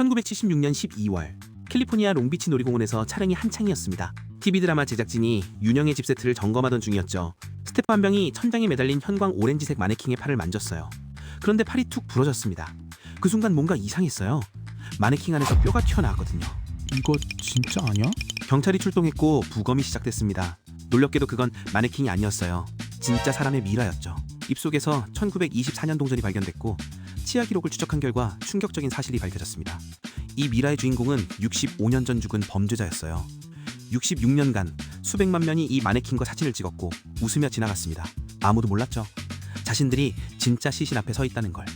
1976년 12월 캘리포니아 롱비치 놀이공원에서 촬영이 한창이었습니다. TV 드라마 제작진이 윤영의 집 세트를 점검하던 중이었죠. 스태프 한 명이 천장에 매달린 현광 오렌지색 마네킹의 팔을 만졌어요. 그런데 팔이 툭 부러졌습니다. 그 순간 뭔가 이상했어요. 마네킹 안에서 뼈가 튀어나왔거든요. 이거 진짜 아니야? 경찰이 출동했고 부검이 시작됐습니다. 놀랍게도 그건 마네킹이 아니었어요. 진짜 사람의 미라였죠. 입속에서 1924년 동전이 발견됐고 치아 기록을 추적한 결과 충격적인 사실이 밝혀졌습니다. 이 미라의 주인공은 65년 전 죽은 범죄자였어요. 66년간 수백만 명이 이 마네킹과 사진을 찍었고 웃으며 지나갔습니다. 아무도 몰랐죠. 자신들이 진짜 시신 앞에 서 있다는 걸.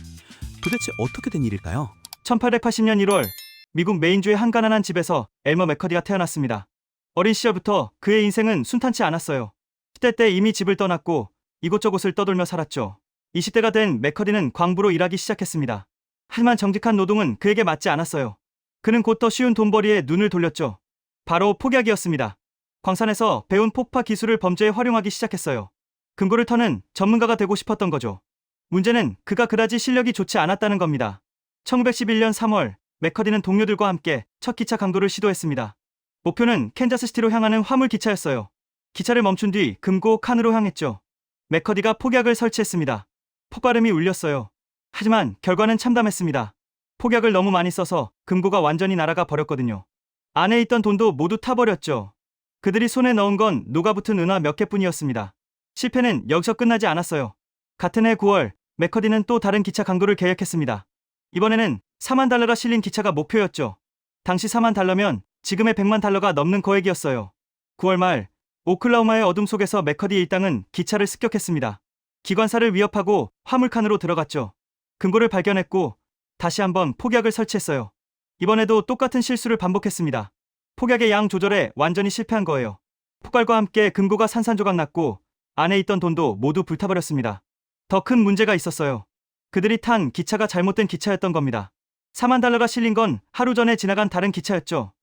도대체 어떻게 된 일일까요? 1880년 1월 미국 메인주의 한 가난한 집에서 엘머 맥커디가 태어났습니다. 어린 시절부터 그의 인생은 순탄치 않았어요. 10대 때 이미 집을 떠났고 이곳저곳을 떠돌며 살았죠. 20대가 된 맥커디는 광부로 일하기 시작했습니다. 하지만 정직한 노동은 그에게 맞지 않았어요. 그는 곧 더 쉬운 돈벌이에 눈을 돌렸죠. 바로 폭약이었습니다. 광산에서 배운 폭파 기술을 범죄에 활용하기 시작했어요. 금고를 터는 전문가가 되고 싶었던 거죠. 문제는 그가 그다지 실력이 좋지 않았다는 겁니다. 1911년 3월 맥커디는 동료들과 함께 첫 기차 강도를 시도했습니다. 목표는 캔자스시티로 향하는 화물 기차였어요. 기차를 멈춘 뒤 금고 칸으로 향했죠. 맥커디가 폭약을 설치했습니다. 폭발음이 울렸어요. 하지만 결과는 참담했습니다. 폭약을 너무 많이 써서 금고가 완전히 날아가 버렸거든요. 안에 있던 돈도 모두 타버렸죠. 그들이 손에 넣은 건 녹아붙은 은화 몇 개뿐이었습니다. 실패는 여기서 끝나지 않았어요. 같은 해 9월 맥커디는 또 다른 기차 강도를 계획했습니다. 이번에는 4만 달러가 실린 기차가 목표였죠. 당시 4만 달러면 지금의 100만 달러가 넘는 거액이었어요. 9월 말 오클라호마의 어둠 속에서 맥커디 일당은 기차를 습격했습니다. 기관사를 위협하고 화물칸으로 들어갔죠. 금고를 발견했고 다시 한번 폭약을 설치했어요. 이번에도 똑같은 실수를 반복했습니다. 폭약의 양 조절에 완전히 실패한 거예요. 폭발과 함께 금고가 산산조각 났고 안에 있던 돈도 모두 불타버렸습니다. 더 큰 문제가 있었어요. 그들이 탄 기차가 잘못된 기차였던 겁니다. 4만 달러가 실린 건 하루 전에 지나간 다른 기차였죠.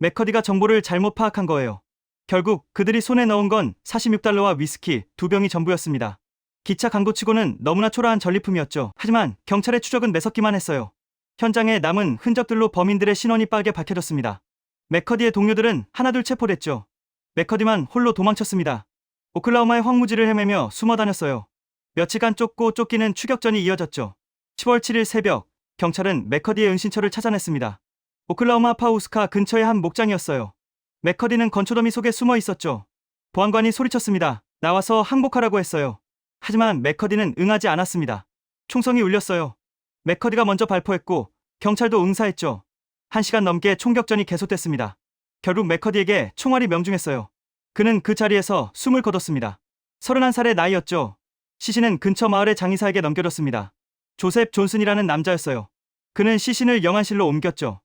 맥커디가 정보를 잘못 파악한 거예요. 결국 그들이 손에 넣은 건 46달러와 위스키 두 병이 전부였습니다. 기차 강도치고는 너무나 초라한 전리품이었죠. 하지만 경찰의 추적은 매섭기만 했어요. 현장에 남은 흔적들로 범인들의 신원이 빠르게 밝혀졌습니다. 맥커디의 동료들은 하나둘 체포됐죠. 맥커디만 홀로 도망쳤습니다. 오클라호마의 황무지를 헤매며 숨어 다녔어요. 며칠간 쫓고 쫓기는 추격전이 이어졌죠. 10월 7일 새벽, 경찰은 맥커디의 은신처를 찾아냈습니다. 오클라호마 파우스카 근처의 한 목장이었어요. 맥커디는 건초더미 속에 숨어 있었죠. 보안관이 소리쳤습니다. 나와서 항복하라고 했어요. 하지만 맥커디는 응하지 않았습니다. 총성이 울렸어요. 맥커디가 먼저 발포했고 경찰도 응사했죠. 한 시간 넘게 총격전이 계속됐습니다. 결국 맥커디에게 총알이 명중했어요. 그는 그 자리에서 숨을 거뒀습니다. 31살의 나이였죠. 시신은 근처 마을의 장의사에게 넘겨졌습니다. 조셉 존슨이라는 남자였어요. 그는 시신을 영안실로 옮겼죠.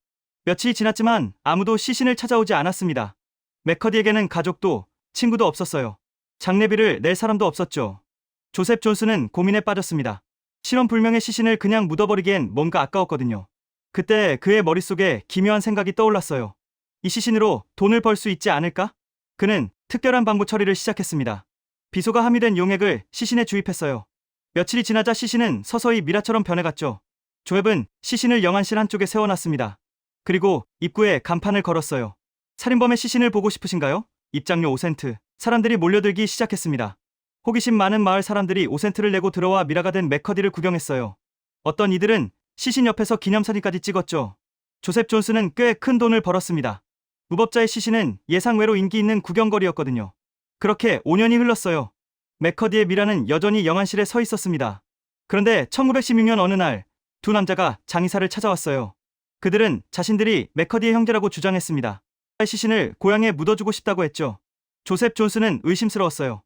며칠이 지났지만 아무도 시신을 찾아오지 않았습니다. 맥커디에게는 가족도 친구도 없었어요. 장례비를 낼 사람도 없었죠. 조셉 존슨은 고민에 빠졌습니다. 실험 불명의 시신을 그냥 묻어버리기엔 뭔가 아까웠거든요. 그때 그의 머릿속에 기묘한 생각이 떠올랐어요. 이 시신으로 돈을 벌 수 있지 않을까? 그는 특별한 방부 처리를 시작했습니다. 비소가 함유된 용액을 시신에 주입했어요. 며칠이 지나자 시신은 서서히 미라처럼 변해갔죠. 조앱은 시신을 영안실 한쪽에 세워놨습니다. 그리고 입구에 간판을 걸었어요. 살인범의 시신을 보고 싶으신가요? 입장료 5센트. 사람들이 몰려들기 시작했습니다. 호기심 많은 마을 사람들이 5센트를 내고 들어와 미라가 된 맥커디를 구경했어요. 어떤 이들은 시신 옆에서 기념사진까지 찍었죠. 조셉 존슨은 꽤큰 돈을 벌었습니다. 무법자의 시신은 예상외로 인기 있는 구경거리였거든요. 그렇게 5년이 흘렀어요. 맥커디의 미라는 여전히 영안실에 서 있었습니다. 그런데 1916년 어느 날 두 남자가 장의사를 찾아왔어요. 그들은 자신들이 맥커디의 형제라고 주장했습니다. 시신을 고향에 묻어주고 싶다고 했죠. 조셉 존슨은 의심스러웠어요.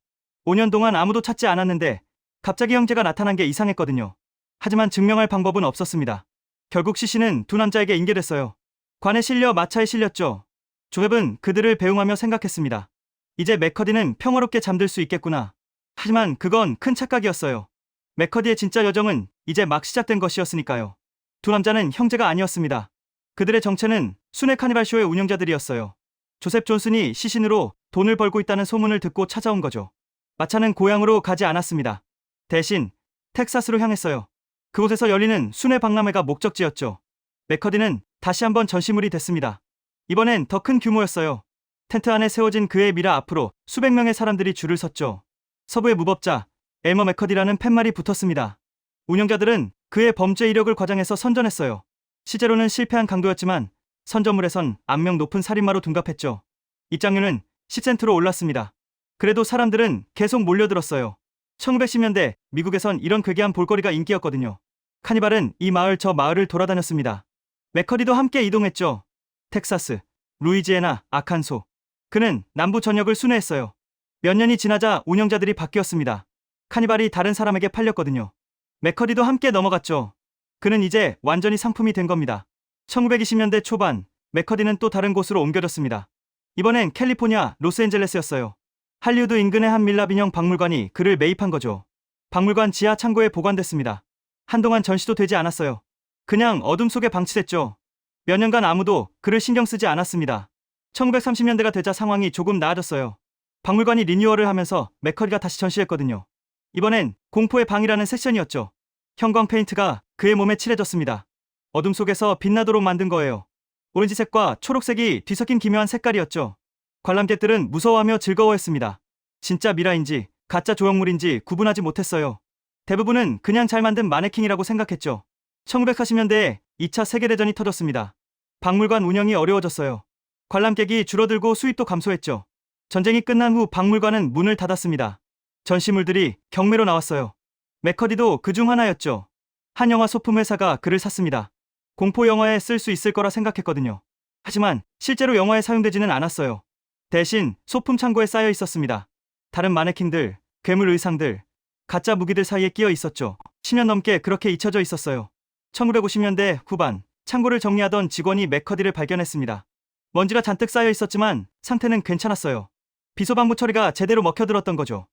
5년 동안 아무도 찾지 않았는데 갑자기 형제가 나타난 게 이상했거든요. 하지만 증명할 방법은 없었습니다. 결국 시신은 두 남자에게 인계됐어요. 관에 실려 마차에 실렸죠. 조셉은 그들을 배웅하며 생각했습니다. 이제 맥커디는 평화롭게 잠들 수 있겠구나. 하지만 그건 큰 착각이었어요. 맥커디의 진짜 여정은 이제 막 시작된 것이었으니까요. 두 남자는 형제가 아니었습니다. 그들의 정체는 순회 카니발 쇼의 운영자들이었어요. 조셉 존슨이 시신으로 돈을 벌고 있다는 소문을 듣고 찾아온 거죠. 마차는 고향으로 가지 않았습니다. 대신 텍사스로 향했어요. 그곳에서 열리는 순회 박람회가 목적지였죠. 맥커디는 다시 한번 전시물이 됐습니다. 이번엔 더 큰 규모였어요. 텐트 안에 세워진 그의 미라 앞으로 수백 명의 사람들이 줄을 섰죠. 서부의 무법자 엘머 맥커디라는 팻말이 붙었습니다. 운영자들은 그의 범죄 이력을 과장해서 선전했어요. 실제로는 실패한 강도였지만 선전물에선 악명 높은 살인마로 둔갑했죠. 입장료는 10센트로 올랐습니다. 그래도 사람들은 계속 몰려들었어요. 1910년대 미국에선 이런 괴괴한 볼거리가 인기였거든요. 카니발은 이 마을 저 마을을 돌아다녔습니다. 맥커디도 함께 이동했죠. 텍사스, 루이지애나, 아칸소. 그는 남부 전역을 순회했어요. 몇 년이 지나자 운영자들이 바뀌었습니다. 카니발이 다른 사람에게 팔렸거든요. 맥커디도 함께 넘어갔죠. 그는 이제 완전히 상품이 된 겁니다. 1920년대 초반, 맥커디는 또 다른 곳으로 옮겨졌습니다. 이번엔 캘리포니아, 로스앤젤레스였어요. 할리우드 인근의 한 밀랍 인형 박물관이 그를 매입한 거죠. 박물관 지하 창고에 보관됐습니다. 한동안 전시도 되지 않았어요. 그냥 어둠 속에 방치됐죠. 몇 년간 아무도 그를 신경 쓰지 않았습니다. 1930년대가 되자 상황이 조금 나아졌어요. 박물관이 리뉴얼을 하면서 맥커리가 다시 전시했거든요. 이번엔 공포의 방이라는 세션이었죠. 형광 페인트가 그의 몸에 칠해졌습니다. 어둠 속에서 빛나도록 만든 거예요. 오렌지색과 초록색이 뒤섞인 기묘한 색깔이었죠. 관람객들은 무서워하며 즐거워했습니다. 진짜 미라인지 가짜 조형물인지 구분하지 못했어요. 대부분은 그냥 잘 만든 마네킹이라고 생각했죠. 1940년대에 2차 세계대전이 터졌습니다. 박물관 운영이 어려워졌어요. 관람객이 줄어들고 수입도 감소했죠. 전쟁이 끝난 후 박물관은 문을 닫았습니다. 전시물들이 경매로 나왔어요. 맥커디도 그 중 하나였죠. 한 영화 소품 회사가 그를 샀습니다. 공포 영화에 쓸 수 있을 거라 생각했거든요. 하지만 실제로 영화에 사용되지는 않았어요. 대신 소품 창고에 쌓여 있었습니다. 다른 마네킹들, 괴물 의상들, 가짜 무기들 사이에 끼어 있었죠. 10년 넘게 그렇게 잊혀져 있었어요. 1950년대 후반 창고를 정리하던 직원이 맥커디를 발견했습니다. 먼지가 잔뜩 쌓여 있었지만 상태는 괜찮았어요. 비소방부 처리가 제대로 먹혀들었던 거죠.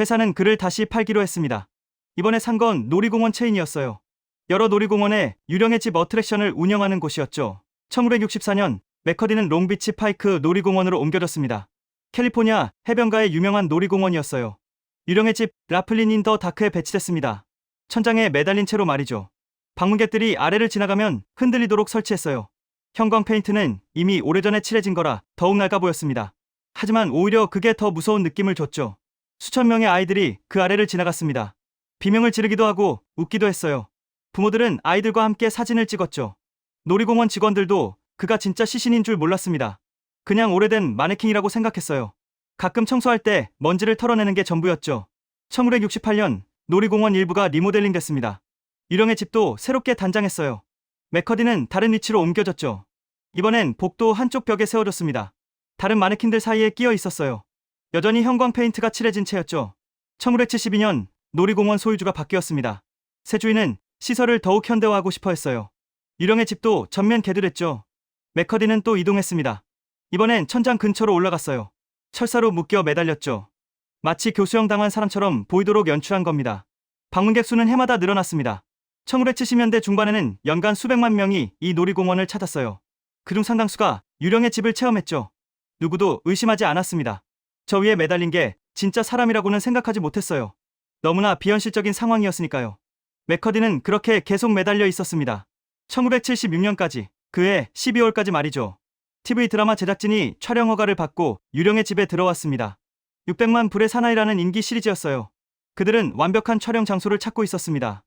회사는 그를 다시 팔기로 했습니다. 이번에 산 건 놀이공원 체인이었어요. 여러 놀이공원에 유령의 집 어트랙션을 운영하는 곳이었죠. 1964년 맥커디는 롱비치 파이크 놀이공원으로 옮겨졌습니다. 캘리포니아 해변가의 유명한 놀이공원이었어요. 유령의 집 라플린 인 더 다크에 배치됐습니다. 천장에 매달린 채로 말이죠. 방문객들이 아래를 지나가면 흔들리도록 설치했어요. 형광 페인트는 이미 오래전에 칠해진 거라 더욱 낡아 보였습니다. 하지만 오히려 그게 더 무서운 느낌을 줬죠. 수천 명의 아이들이 그 아래를 지나갔습니다. 비명을 지르기도 하고 웃기도 했어요. 부모들은 아이들과 함께 사진을 찍었죠. 놀이공원 직원들도 그가 진짜 시신인 줄 몰랐습니다. 그냥 오래된 마네킹이라고 생각했어요. 가끔 청소할 때 먼지를 털어내는 게 전부였죠. 1968년 놀이공원 일부가 리모델링 됐습니다. 유령의 집도 새롭게 단장했어요. 맥커디는 다른 위치로 옮겨졌죠. 이번엔 복도 한쪽 벽에 세워졌습니다. 다른 마네킹들 사이에 끼어 있었어요. 여전히 형광 페인트가 칠해진 채였죠. 1972년 놀이공원 소유주가 바뀌었습니다. 새 주인은 시설을 더욱 현대화하고 싶어 했어요. 유령의 집도 전면 개들했죠. 맥커디는 또 이동했습니다. 이번엔 천장 근처로 올라갔어요. 철사로 묶여 매달렸죠. 마치 교수형 당한 사람처럼 보이도록 연출한 겁니다. 방문객 수는 해마다 늘어났습니다. 1970년대 중반에는 연간 수백만 명이 이 놀이공원을 찾았어요. 그중 상당수가 유령의 집을 체험했죠. 누구도 의심하지 않았습니다. 저 위에 매달린 게 진짜 사람이라고는 생각하지 못했어요. 너무나 비현실적인 상황이었으니까요. 맥커디는 그렇게 계속 매달려 있었습니다. 1976년까지, 그해 12월까지 말이죠. TV 드라마 제작진이 촬영 허가를 받고 유령의 집에 들어왔습니다. 600만 불의 사나이라는 인기 시리즈였어요. 그들은 완벽한 촬영 장소를 찾고 있었습니다.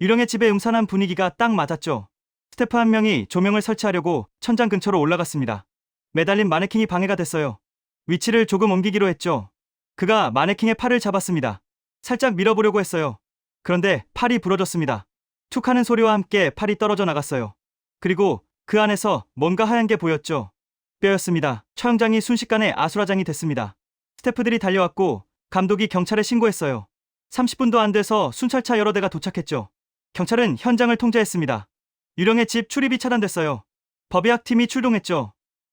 유령의 집의 음산한 분위기가 딱 맞았죠. 스태프 한 명이 조명을 설치하려고 천장 근처로 올라갔습니다. 매달린 마네킹이 방해가 됐어요. 위치를 조금 옮기기로 했죠. 그가 마네킹의 팔을 잡았습니다. 살짝 밀어보려고 했어요. 그런데 팔이 부러졌습니다. 툭 하는 소리와 함께 팔이 떨어져 나갔어요. 그리고 그 안에서 뭔가 하얀 게 보였죠. 뼈였습니다. 촬영장이 순식간에 아수라장이 됐습니다. 스태프들이 달려왔고 감독이 경찰에 신고했어요. 30분도 안 돼서 순찰차 여러 대가 도착했죠. 경찰은 현장을 통제했습니다. 유령의 집 출입이 차단됐어요. 법의학 팀이 출동했죠.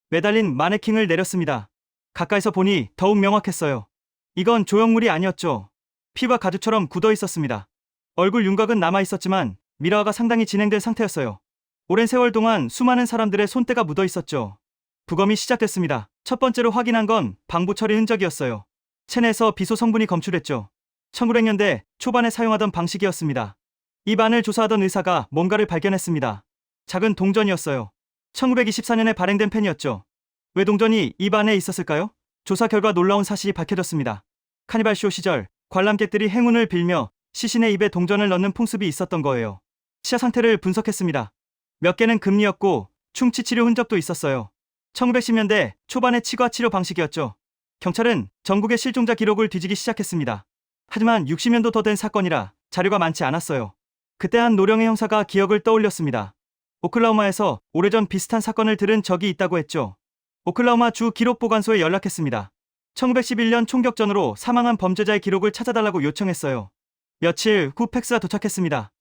매달린 마네킹을 내렸습니다. 가까이서 보니 더욱 명확했어요. 이건 조형물이 아니었죠. 피와 가죽처럼 굳어 있었습니다. 얼굴 윤곽은 남아 있었지만 미라화가 상당히 진행된 상태였어요. 오랜 세월 동안 수많은 사람들의 손때가 묻어 있었죠. 부검이 시작됐습니다. 첫 번째로 확인한 건 방부 처리 흔적이었어요. 체내에서 비소 성분이 검출했죠. 1900년대 초반에 사용하던 방식이었습니다. 이 반을 조사하던 의사가 뭔가를 발견했습니다. 작은 동전이었어요. 1924년에 발행된 펜이었죠. 왜 동전이 입 안에 있었을까요? 조사 결과 놀라운 사실이 밝혀졌습니다. 카니발쇼 시절 관람객들이 행운을 빌며 시신의 입에 동전을 넣는 풍습이 있었던 거예요. 치아 상태를 분석했습니다. 몇 개는 금리였고 충치 치료 흔적도 있었어요. 1910년대 초반의 치과 치료 방식이었죠. 경찰은 전국의 실종자 기록을 뒤지기 시작했습니다. 하지만 60년도 더 된 사건이라 자료가 많지 않았어요. 그때 한 노령의 형사가 기억을 떠올렸습니다. 오클라호마에서 오래전 비슷한 사건을 들은 적이 있다고 했죠. 오클라호마 주 기록 보관소에 연락했습니다. 1911년 총격 전으로 사망한 범죄자의 기록을 찾아달라고 요청했어요. 며칠 후 팩스가 도착했습니다.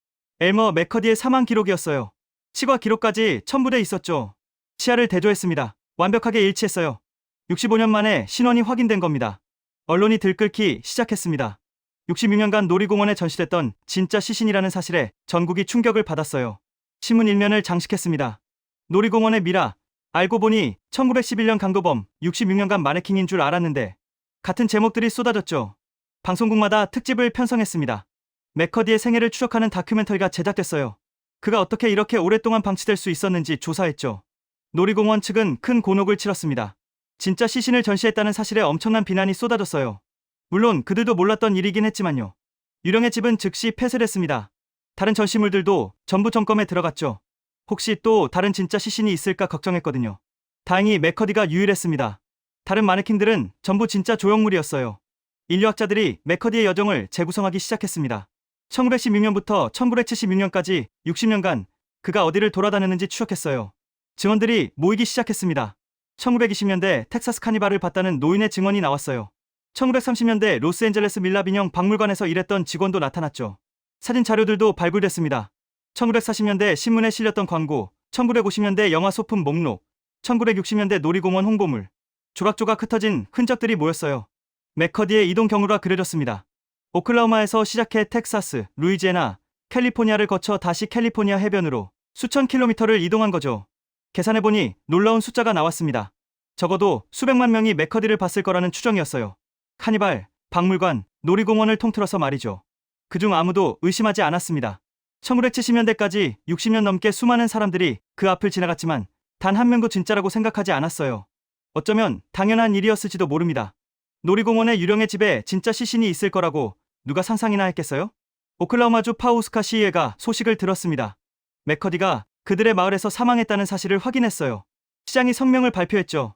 엘머 맥커디의 사망 기록이었어요. 치과 기록까지 첨부돼 있었죠. 치아를 대조했습니다. 완벽하게 일치했어요. 65년 만에 신원이 확인된 겁니다. 언론이 들끓기 시작했습니다. 66년간 놀이공원에 전시됐던 진짜 시신이라는 사실에 전국이 충격을 받았어요. 신문 일면을 장식했습니다. 놀이공원의 미라. 알고 보니 1911년 강도범, 66년간 마네킹인 줄 알았는데 같은 제목들이 쏟아졌죠. 방송국마다 특집을 편성했습니다. 맥커디의 생애를 추적하는 다큐멘터리가 제작됐어요. 그가 어떻게 이렇게 오랫동안 방치될 수 있었는지 조사했죠. 놀이공원 측은 큰 곤혹을 치렀습니다. 진짜 시신을 전시했다는 사실에 엄청난 비난이 쏟아졌어요. 물론 그들도 몰랐던 일이긴 했지만요. 유령의 집은 즉시 폐쇄를 했습니다. 다른 전시물들도 전부 점검에 들어갔죠. 혹시 또 다른 진짜 시신이 있을까 걱정했거든요. 다행히 맥커디가 유일했습니다. 다른 마네킹들은 전부 진짜 조형물이었어요. 인류학자들이 맥커디의 여정을 재구성하기 시작했습니다. 1916년부터 1976년까지 60년간 그가 어디를 돌아다녔는지 추적했어요. 증언들이 모이기 시작했습니다. 1920년대 텍사스 카니발을 봤다는 노인의 증언이 나왔어요. 1930년대 로스앤젤레스 밀라빈형 박물관에서 일했던 직원도 나타났죠. 사진 자료들도 발굴됐습니다. 1940년대 신문에 실렸던 광고, 1950년대 영화 소품 목록, 1960년대 놀이공원 홍보물, 조각조각 흩어진 흔적들이 모였어요. 맥커디의 이동 경로가 그려졌습니다. 오클라호마에서 시작해 텍사스, 루이지애나, 캘리포니아를 거쳐 다시 캘리포니아 해변으로 수천 킬로미터를 이동한 거죠. 계산해보니 놀라운 숫자가 나왔습니다. 적어도 수백만 명이 맥커디를 봤을 거라는 추정이었어요. 카니발, 박물관, 놀이공원을 통틀어서 말이죠. 그중 아무도 의심하지 않았습니다. 1970년대까지 60년 넘게 수많은 사람들이 그 앞을 지나갔지만 단 한 명도 진짜라고 생각하지 않았어요. 어쩌면 당연한 일이었을지도 모릅니다. 놀이공원의 유령의 집에 진짜 시신이 있을 거라고 누가 상상이나 했겠어요? 오클라호마주 파우스카 시의회가 소식을 들었습니다. 맥커디가 그들의 마을에서 사망했다는 사실을 확인했어요. 시장이 성명을 발표했죠.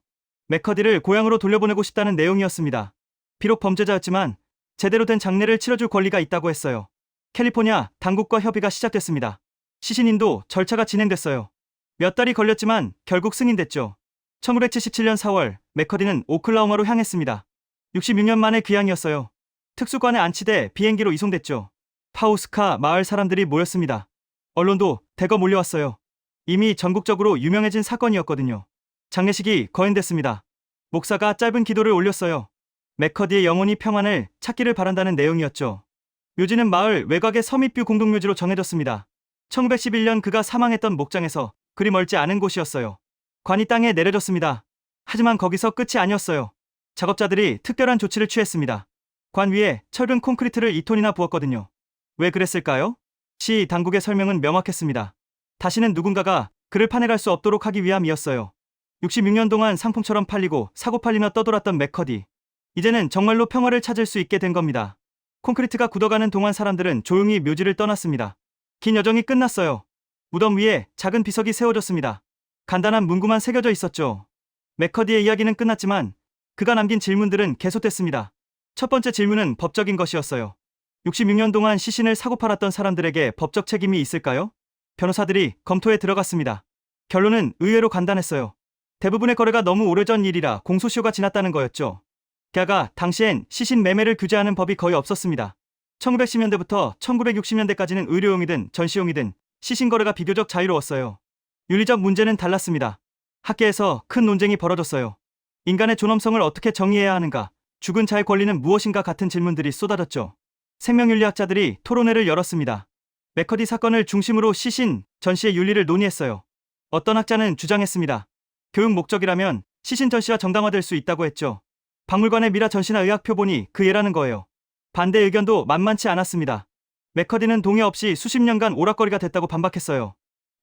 맥커디를 고향으로 돌려보내고 싶다는 내용이었습니다. 비록 범죄자였지만 제대로 된 장례를 치러줄 권리가 있다고 했어요. 캘리포니아 당국과 협의가 시작됐습니다. 시신인도 절차가 진행됐어요. 몇 달이 걸렸지만 결국 승인됐죠. 1977년 4월 맥커디는 오클라호마로 향했습니다. 66년 만의 귀향이었어요. 특수관에 안치돼 비행기로 이송됐죠. 파우스카 마을 사람들이 모였습니다. 언론도 대거 몰려왔어요. 이미 전국적으로 유명해진 사건이었거든요. 장례식이 거행됐습니다. 목사가 짧은 기도를 올렸어요. 맥커디의 영혼이 평안을 찾기를 바란다는 내용이었죠. 묘지는 마을 외곽의 서밋뷰 공동묘지로 정해졌습니다. 1911년 그가 사망했던 목장에서 그리 멀지 않은 곳이었어요. 관이 땅에 내려졌습니다. 하지만 거기서 끝이 아니었어요. 작업자들이 특별한 조치를 취했습니다. 관 위에 철근 콘크리트를 2톤이나 부었거든요. 왜 그랬을까요? 시 당국의 설명은 명확했습니다. 다시는 누군가가 그를 파내갈 수 없도록 하기 위함이었어요. 66년 동안 상품처럼 팔리고 사고 팔리며 떠돌았던 맥커디. 이제는 정말로 평화를 찾을 수 있게 된 겁니다. 콘크리트가 굳어가는 동안 사람들은 조용히 묘지를 떠났습니다. 긴 여정이 끝났어요. 무덤 위에 작은 비석이 세워졌습니다. 간단한 문구만 새겨져 있었죠. 맥커디의 이야기는 끝났지만 그가 남긴 질문들은 계속됐습니다. 첫 번째 질문은 법적인 것이었어요. 66년 동안 시신을 사고 팔았던 사람들에게 법적 책임이 있을까요? 변호사들이 검토에 들어갔습니다. 결론은 의외로 간단했어요. 대부분의 거래가 너무 오래전 일이라 공소시효가 지났다는 거였죠. 게다가 당시엔 시신 매매를 규제하는 법이 거의 없었습니다. 1910년대부터 1960년대까지는 의료용이든 전시용이든 시신 거래가 비교적 자유로웠어요. 윤리적 문제는 달랐습니다. 학계에서 큰 논쟁이 벌어졌어요. 인간의 존엄성을 어떻게 정의해야 하는가, 죽은 자의 권리는 무엇인가 같은 질문들이 쏟아졌죠. 생명윤리학자들이 토론회를 열었습니다. 맥커디 사건을 중심으로 시신, 전시의 윤리를 논의했어요. 어떤 학자는 주장했습니다. 교육 목적이라면 시신 전시가 정당화될 수 있다고 했죠. 박물관의 미라 전시나 의학 표본이 그 예라는 거예요. 반대 의견도 만만치 않았습니다. 맥커디는 동의 없이 수십 년간 오락거리가 됐다고 반박했어요.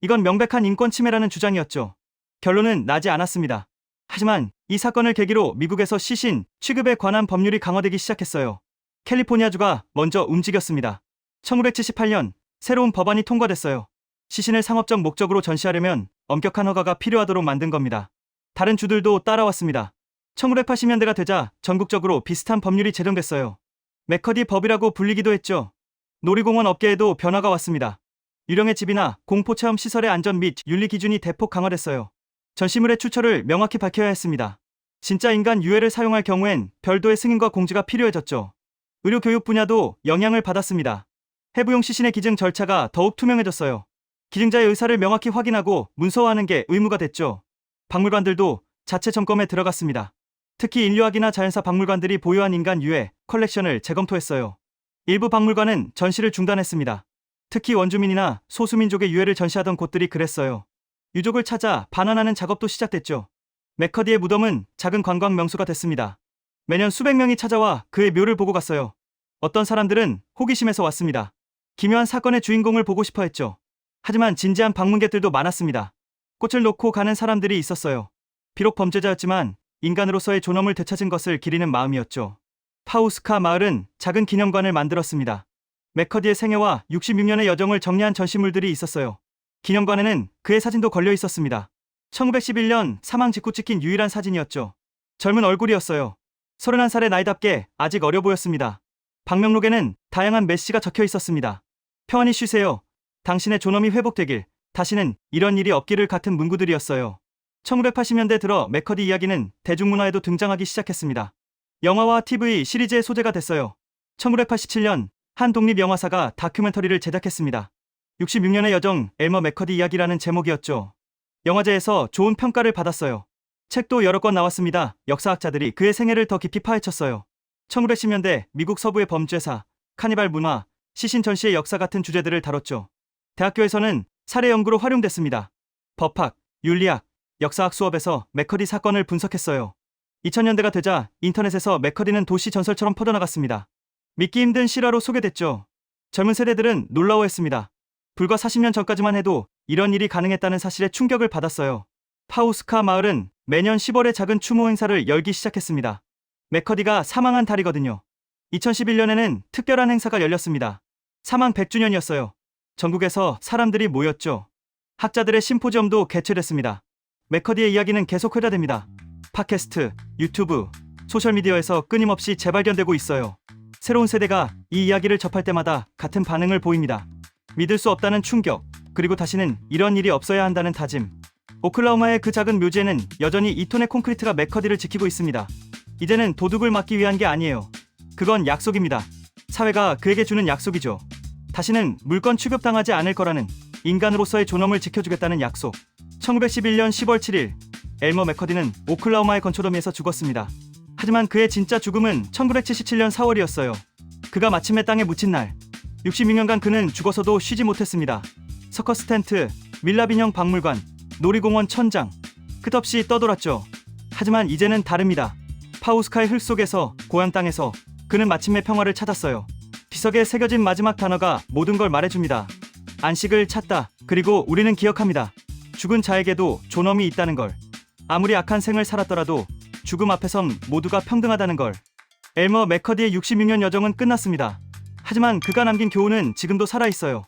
이건 명백한 인권 침해라는 주장이었죠. 결론은 나지 않았습니다. 하지만 이 사건을 계기로 미국에서 시신 취급에 관한 법률이 강화되기 시작했어요. 캘리포니아주가 먼저 움직였습니다. 1978년 새로운 법안이 통과됐어요. 시신을 상업적 목적으로 전시하려면 엄격한 허가가 필요하도록 만든 겁니다. 다른 주들도 따라왔습니다. 1980년대가 되자 전국적으로 비슷한 법률이 제정됐어요. 맥커디 법이라고 불리기도 했죠. 놀이공원 업계에도 변화가 왔습니다. 유령의 집이나 공포체험 시설의 안전 및 윤리 기준이 대폭 강화됐어요. 전시물의 출처를 명확히 밝혀야 했습니다. 진짜 인간 유해를 사용할 경우엔 별도의 승인과 공지가 필요해졌죠. 의료 교육 분야도 영향을 받았습니다. 해부용 시신의 기증 절차가 더욱 투명해졌어요. 기증자의 의사를 명확히 확인하고 문서화하는 게 의무가 됐죠. 박물관들도 자체 점검에 들어갔습니다. 특히 인류학이나 자연사 박물관들이 보유한 인간 유해 컬렉션을 재검토했어요. 일부 박물관은 전시를 중단했습니다. 특히 원주민이나 소수민족의 유해를 전시하던 곳들이 그랬어요. 유족을 찾아 반환하는 작업도 시작됐죠. 맥커디의 무덤은 작은 관광 명소가 됐습니다. 매년 수백 명이 찾아와 그의 묘를 보고 갔어요. 어떤 사람들은 호기심에서 왔습니다. 기묘한 사건의 주인공을 보고 싶어 했죠. 하지만 진지한 방문객들도 많았습니다. 꽃을 놓고 가는 사람들이 있었어요. 비록 범죄자였지만 인간으로서의 존엄을 되찾은 것을 기리는 마음이었죠. 파우스카 마을은 작은 기념관을 만들었습니다. 맥커디의 생애와 66년의 여정을 정리한 전시물들이 있었어요. 기념관에는 그의 사진도 걸려 있었습니다. 1911년 사망 직후 찍힌 유일한 사진이었죠. 젊은 얼굴이었어요. 31살의 나이답게 아직 어려 보였습니다. 방명록에는 다양한 메시가 적혀 있었습니다. 평안히 쉬세요. 당신의 존엄이 회복되길. 다시는 이런 일이 없기를 같은 문구들이었어요. 1980년대 들어 맥커디 이야기는 대중문화에도 등장하기 시작했습니다. 영화와 TV 시리즈의 소재가 됐어요. 1987년 한 독립영화사가 다큐멘터리를 제작했습니다. 66년의 여정 엘머 맥커디 이야기라는 제목이었죠. 영화제에서 좋은 평가를 받았어요. 책도 여러 권 나왔습니다. 역사학자들이 그의 생애를 더 깊이 파헤쳤어요. 1910년대 미국 서부의 범죄사, 카니발 문화, 시신 전시의 역사 같은 주제들을 다뤘죠. 대학교에서는 사례 연구로 활용됐습니다. 법학, 윤리학, 역사학 수업에서 맥커디 사건을 분석했어요. 2000년대가 되자 인터넷에서 맥커디는 도시 전설처럼 퍼져나갔습니다. 믿기 힘든 실화로 소개됐죠. 젊은 세대들은 놀라워했습니다. 불과 40년 전까지만 해도 이런 일이 가능했다는 사실에 충격을 받았어요. 파우스카 마을은 매년 10월에 작은 추모 행사를 열기 시작했습니다. 맥커디가 사망한 달이거든요. 2011년에는 특별한 행사가 열렸습니다. 사망 100주년이었어요. 전국에서 사람들이 모였죠. 학자들의 심포지엄도 개최됐습니다. 맥커디의 이야기는 계속 회자됩니다. 팟캐스트, 유튜브, 소셜미디어에서 끊임없이 재발견되고 있어요. 새로운 세대가 이 이야기를 접할 때마다 같은 반응을 보입니다. 믿을 수 없다는 충격, 그리고 다시는 이런 일이 없어야 한다는 다짐. 오클라호마의 그 작은 묘지에는 여전히 2톤의 콘크리트가 맥커디를 지키고 있습니다. 이제는 도둑을 막기 위한 게 아니에요. 그건 약속입니다. 사회가 그에게 주는 약속이죠. 다시는 물건 취급당하지 않을 거라는 인간으로서의 존엄을 지켜주겠다는 약속. 1911년 10월 7일 엘머 맥커디는 오클라호마의 건초더미에서 죽었습니다. 하지만 그의 진짜 죽음은 1977년 4월이었어요. 그가 마침내 땅에 묻힌 날. 66년간 그는 죽어서도 쉬지 못했습니다. 서커스 텐트, 밀라빈형 박물관, 놀이공원 천장. 끝없이 떠돌았죠. 하지만 이제는 다릅니다. 파우스카의 흙 속에서 고향 땅에서 그는 마침내 평화를 찾았어요. 비석에 새겨진 마지막 단어가 모든 걸 말해줍니다. 안식을 찾다. 그리고 우리는 기억합니다. 죽은 자에게도 존엄이 있다는 걸. 아무리 악한 생을 살았더라도 죽음 앞에선 모두가 평등하다는 걸. 엘머 맥커디의 66년 여정은 끝났습니다. 하지만 그가 남긴 교훈은 지금도 살아있어요.